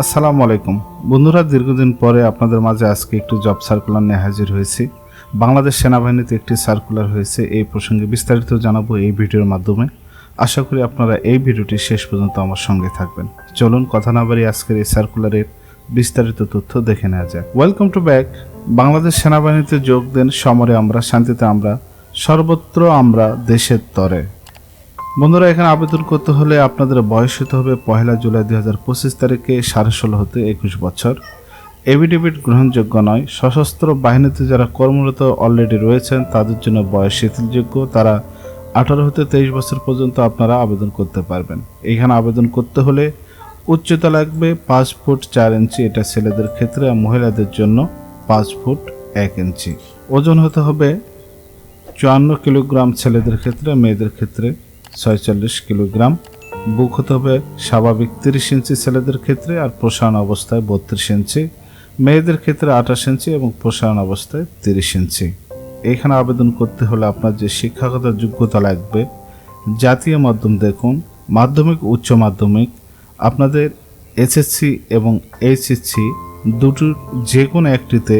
আসসালামু আলাইকুম। বন্ধুরা, দীর্ঘদিন পরে আপনাদের মাঝে আজকে একটি জব সার্কুলার নিয়ে হাজির হয়েছি। বাংলাদেশ সেনাবাহিনীতে একটি সার্কুলার হয়েছে। এই প্রসঙ্গে বিস্তারিত জানাব এই ভিডিওর মাধ্যমে। আশা করি আপনারা এই ভিডিওটি শেষ পর্যন্ত আমার সঙ্গে থাকবেন। চলুন, কথা না বাড়ি আজকের এই সার্কুলারের বিস্তারিত তথ্য দেখে নেওয়া যায় ওয়েলকাম টু ব্যাক বাংলাদেশ সেনাবাহিনীতে যোগ দেন, সমরে আমরা, শান্তিতে আমরা, সর্বত্র আমরা, দেশের তরে। বন্ধুরা, এখানে আবেদন করতে হলে আপনাদের বয়স হতে হবে পয়লা জুলাই দুই হাজার পঁচিশ তারিখে সাড়ে ষোলো হতে একুশ বছর। এভিডেভিট গ্রহণযোগ্য নয়। সশস্ত্র বাহিনীতে যারা কর্মরত অলরেডি রয়েছেন, তাদের জন্য বয়স শিথিলযোগ্য তারা আঠারো হতে তেইশ বছর পর্যন্ত আপনারা আবেদন করতে পারবেন। এখানে আবেদন করতে হলে উচ্চতা লাগবে পাঁচ ফুট চার ইঞ্চি। এটা ছেলেদের ক্ষেত্রে আর মহিলাদের জন্য পাঁচ ফুট এক ইঞ্চি। ওজন হতে হবে চুয়ান্ন কিলোগ্রাম ছেলেদের ক্ষেত্রে, মেয়েদের ক্ষেত্রে ছয়চল্লিশ কিলোগ্রাম। বুক হতে হবে স্বাভাবিক তিরিশ ইঞ্চি ছেলেদের ক্ষেত্রে আর প্রসারণ অবস্থায় বত্রিশ ইঞ্চি। মেয়েদের ক্ষেত্রে আঠাশ ইঞ্চি এবং প্রসারণ অবস্থায় তিরিশ ইঞ্চি। এখানে আবেদন করতে হলে আপনার যে শিক্ষাগত যোগ্যতা লাগবে, জাতীয় মাধ্যম দেখুন, মাধ্যমিক, উচ্চ মাধ্যমিক। আপনাদের এসএসসি এবং এইচএসসি দুটোর যে কোনো একটিতে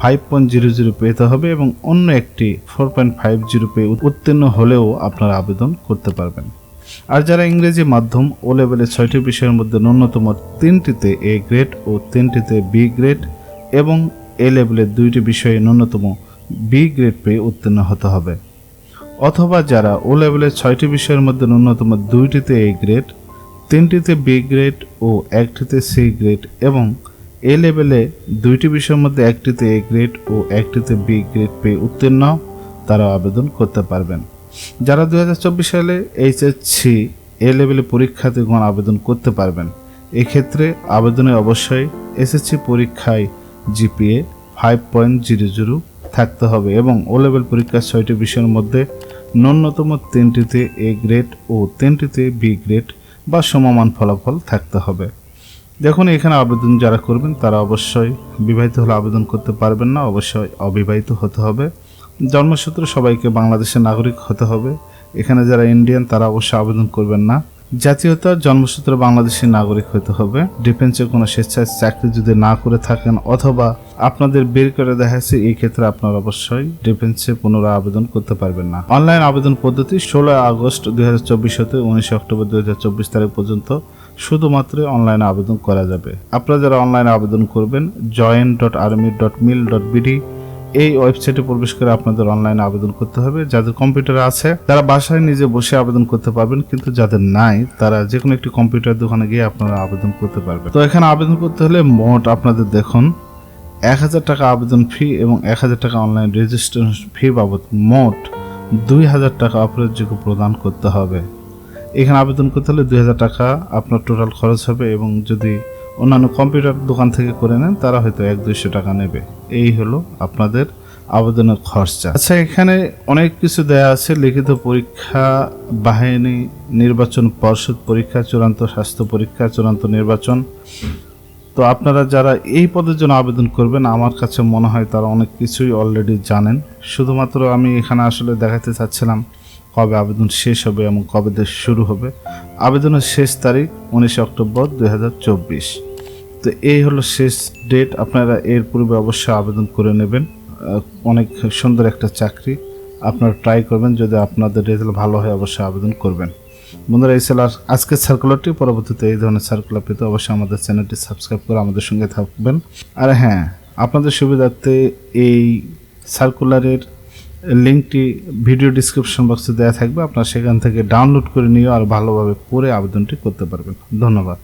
ফাইভ পয়েন্ট জিরো জিরো পেতে হবে এবং অন্য একটি ফোর পয়েন্ট ফাইভ জিরো পেয়ে উত্তীর্ণ হলেও আপনারা আবেদন করতে পারবেন। আর যারা ইংরেজি মাধ্যম ও লেভেলের ছয়টি বিষয়ের মধ্যে ন্যূনতম তিনটিতে এ গ্রেড ও তিনটিতে বি গ্রেড এবং এ লেভেলের দুইটি বিষয়ে ন্যূনতম বি গ্রেড পেয়ে উত্তীর্ণ হতে হবে। অথবা যারা ও লেভেলের ছয়টি বিষয়ের মধ্যে ন্যূনতম দুইটিতে এ গ্রেড, তিনটিতে বি গ্রেড ও একটিতে সি গ্রেড এবং এ লেভেলে দুইটি বিষয়ের মধ্যে একটিতে এ গ্রেড ও একটিতে বি গ্রেড পেয়ে উত্তীর্ণ তারা আবেদন করতে পারবেন। যারা দুই হাজার চব্বিশ সালে এইচএসসি এ লেভেলে পরীক্ষাতে গণ আবেদন করতে পারবেন, এক্ষেত্রে আবেদনে অবশ্যই এসএসসি পরীক্ষায় GPA five point zero zero থাকতে হবে এবং ও লেভেল পরীক্ষার ছয়টি বিষয়ের মধ্যে ন্যূনতম তিনটিতে এ গ্রেড ও তিনটিতে বি গ্রেড বা সমমান ফলাফল থাকতে হবে। দেখুন, এখানে আবেদন যারা করবেন, তারা অবশ্যই বিবাহিত হলে আবেদন করতে পারবেন না, অবশ্যই অবিবাহিত হতে হবে। জন্মসূত্র সবাইকে বাংলাদেশের নাগরিক হতে হবে। এখানে যারা ইন্ডিয়ান তারা অবশ্যই আবেদন করবেন না। জাতীয়তা জন্মসূত্রে বাংলাদেশের নাগরিক হতে হবে। ডিফেন্সে কোনো স্বেচ্ছায় চাকরি যদি না করে থাকেন অথবা আপনাদের বের করে দেখা যাচ্ছে এই ক্ষেত্রে আপনারা অবশ্যই ডিফেন্সে পুনরায় আবেদন করতে পারবেন না। অনলাইন আবেদন পদ্ধতি ষোলো আগস্ট দুই হাজার চব্বিশ হতে উনিশে অক্টোবর দুই হাজার চব্বিশ তারিখ পর্যন্ত শুধুমাত্র অনলাইনে আবেদন করা যাবে। আপনারা যারা অনলাইনে আবেদন করবেন join dot army dot mil dot BD এই ওয়েবসাইটে প্রবেশ করে আপনাদের অনলাইনে আবেদন করতে হবে। যাদের কম্পিউটার আছে, তারা বাসায় নিজে বসে আবেদন করতে পারবেন, কিন্তু যাদের নাই, তারা যে কোনো একটি কম্পিউটার দোকানে গিয়ে আপনারা আবেদন করতে পারবেন। তো এখানে আবেদন করতে হলে মোট আপনাদের দেখুন, এক হাজার টাকা আবেদন ফি এবং এক হাজার টাকা অনলাইন রেজিস্ট্রেশন ফি বাবদ মোট দুই হাজার টাকা অপরাধযোগ্য প্রদান করতে হবে। এখানে আবেদন করতে হলে দুই হাজার টাকা আপনার টোটাল খরচ হবে এবং যদি অন্যান্য কম্পিউটার দোকান থেকে করে নেন, তারা হয়তো এক দুইশো টাকা নেবে। এই হলো আপনাদের আবেদনের খরচা। আচ্ছা এখানে অনেক কিছু দেয়া আছে, লিখিত পরীক্ষা, বাহিনী নির্বাচন, পর্ষদ পরীক্ষা, চূড়ান্ত স্বাস্থ্য পরীক্ষা, চূড়ান্ত নির্বাচন। তো আপনারা যারা এই পদের জন্য আবেদন করবেন, আমার কাছে মনে হয় তারা অনেক কিছুই অলরেডি জানেন। শুধুমাত্র আমি এখানে আসলে দেখাতে চাচ্ছিলাম কবে আবেদন শেষ হবে এবং কবে দেশ শুরু হবে? আবেদনের শেষ তারিখ উনিশে অক্টোবর দু হাজার চব্বিশ। তো এই হলো শেষ ডেট। আপনারা এর পূর্বে অবশ্যই আবেদন করে নেবেন। অনেক সুন্দর একটা চাকরি। আপনারা ট্রাই করবেন। যদি আপনাদের রেজাল্ট ভালো হয়, অবশ্যই আবেদন করবেন। বন্ধুরা, এই ছিল আজ- আজকের সার্কুলারটি পরবর্তীতে এই ধরনের সার্কুলার পেতে অবশ্যই আমাদের চ্যানেলটি সাবস্ক্রাইব করে আমাদের সঙ্গে থাকবেন। আর হ্যাঁ আপনাদের সুবিধার্থে এই সার্কুলারের লিঙ্কটি ভিডিও ডিসক্রিপশন বক্সে দেওয়া থাকবে। আপনারা সেখান থেকে ডাউনলোড করে নিয়ে আর ভালোভাবে পড়ে আবেদনটি করতে পারবেন। ধন্যবাদ।